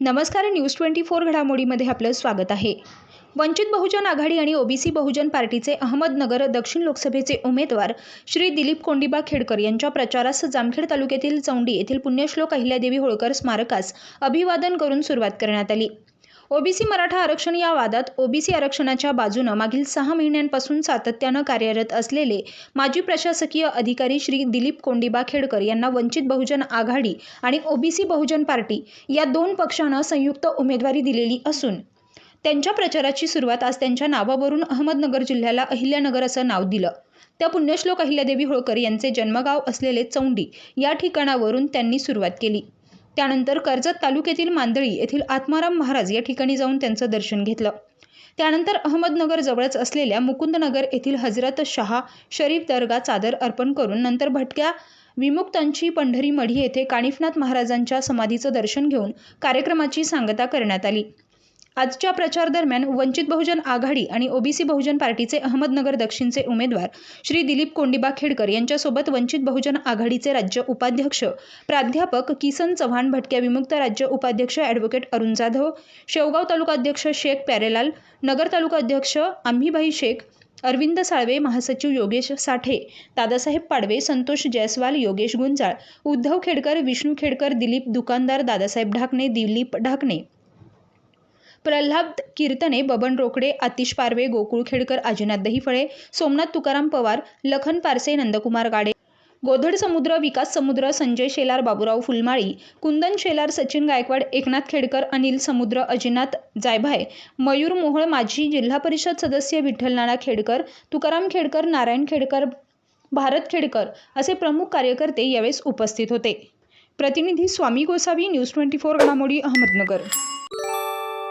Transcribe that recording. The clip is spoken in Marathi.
नमस्कार न्यूज ट्वेंटी फोर घडामोडीमध्ये आपलं स्वागत आहे. वंचित बहुजन आघाडी आणि ओबीसी बहुजन पार्टीचे अहमदनगर दक्षिण लोकसभेचे उमेदवार श्री दिलीप कोंडिबा खेडकर यांच्या प्रचारास जामखेड तालुक्यातील चौंडी येथील पुण्यश्लोक अहिल्यादेवी होळकर स्मारकास अभिवादन करून सुरुवात करण्यात आली. ओबीसी मराठा आरक्षण या वादात ओबीसी आरक्षणाच्या बाजूनं मागील सहा महिन्यांपासून सातत्यानं कार्यरत असलेले माजी प्रशासकीय अधिकारी श्री दिलीप कोंडिबा खेडकर यांना वंचित बहुजन आघाडी आणि ओबीसी बहुजन पार्टी या दोन पक्षानं संयुक्त उमेदवारी दिलेली असून त्यांच्या प्रचाराची सुरुवात आज त्यांच्या नावावरून अहमदनगर जिल्ह्याला अहिल्यानगर असं नाव दिलं. त्या पुण्यश्लोक अहिल्यादेवी होळकर यांचे जन्मगाव असलेले चौंडी या ठिकाणावरून त्यांनी सुरुवात केली. त्यानंतर कर्जत तालुक्यातील मांदळी येथील आत्माराम महाराज या ठिकाणी जाऊन त्यांचं दर्शन घेतलं. त्यानंतर अहमदनगर जवळच असलेल्या मुकुंदनगर येथील हजरत शहा शरीफ दर्गा चादर अर्पण करून नंतर भटक्या विमुक्तांची पंढरी मढी येथे कानिफनाथ महाराजांच्या समाधीचं दर्शन घेऊन कार्यक्रमाची सांगता करण्यात आली. आजच्या प्रचार दरम्यान वंचित बहुजन आघाडी आणि ओबीसी बहुजन पार्टीचे अहमदनगर दक्षिणचे उमेदवार श्री दिलीप कोंडिबा खेडकर यांच्यासोबत वंचित बहुजन आघाडीचे राज्य उपाध्यक्ष प्राध्यापक किसन चव्हाण भटक्या विमुक्त राज्य उपाध्यक्ष ॲडव्होकेट अरुण जाधव शेवगाव तालुका अध्यक्ष शेख प्यारेलाल नगर तालुका अध्यक्ष आम्हीभाई शेख अरविंद साळवे महासचिव योगेश साठे दादासाहेब पाडवे संतोष जयस्वाल योगेश गुंजाळ उद्धव खेडकर विष्णू खेडकर दिलीप दुकानदार दादासाहेब ढाकणे दिलीप ढाकणे प्रल्हाद कीर्तने बबन रोकडे आतिश पारवे गोकुळ खेडकर अजिनाथ दहीफळे सोमनाथ तुकाराम पवार लखन पारसे नंदकुमार गाडे. गोधड समुद्र विकास समुद्र संजय शेलार बाबुराव फुलमाळी कुंदन शेलार सचिन गायकवाड एकनाथ खेडकर अनिल समुद्र अजिनाथ जायभाय मयूर मोहोळ माजी जिल्हा परिषद सदस्य विठ्ठल नाना खेडकर तुकाराम खेडकर नारायण खेडकर भारत खेडकर असे प्रमुख कार्यकर्ते यावेळेस उपस्थित होते. प्रतिनिधी Swami Gosavi news twenty four घडामोडी अहमदनगर.